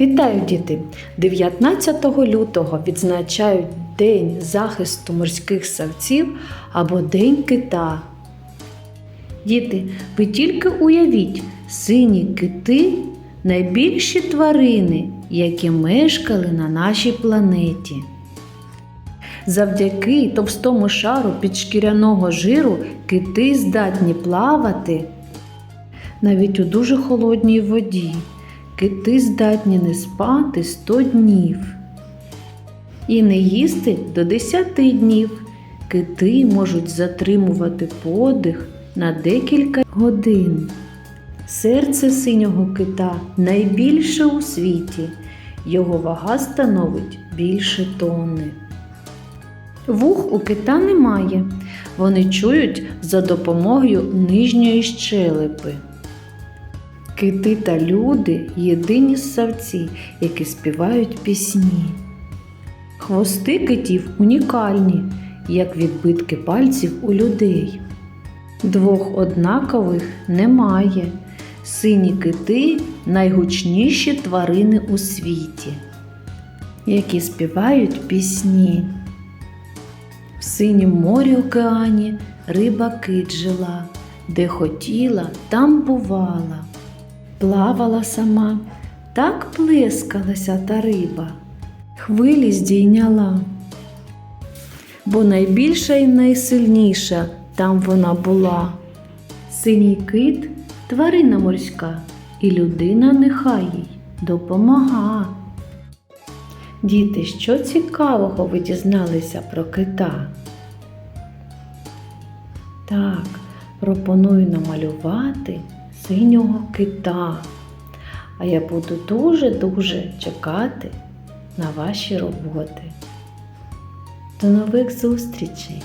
Вітаю, діти! 19 лютого відзначають День захисту морських савців або День кита. Діти, ви тільки уявіть, сині кити найбільші тварини, які мешкали на нашій планеті. Завдяки товстому шару підшкіряного жиру кити здатні плавати навіть у дуже холодній воді. Кити здатні не спати 100 днів і не їсти до 10 днів. Кити можуть затримувати подих на декілька годин. Серце синього кита найбільше у світі. Його вага становить більше тонни. Вух у кита немає. Вони чують за допомогою нижньої щелепи. Кити та люди єдині ссавці, які співають пісні. Хвости китів унікальні, як відбитки пальців у людей. Двох однакових немає. Сині кити найгучніші тварини у світі, які співають пісні. В синім морі океані риба кит жила, де хотіла, там бувала. Плавала сама, так плескалася та риба, хвилі здійняла. Бо найбільша і найсильніша там вона була. Синій кит тварина морська, і людина нехай їй допомага. Діти, що цікавого ви дізналися про кита? Так, пропоную намалювати синього кита. А я буду дуже-дуже чекати на ваші роботи. До нових зустрічей!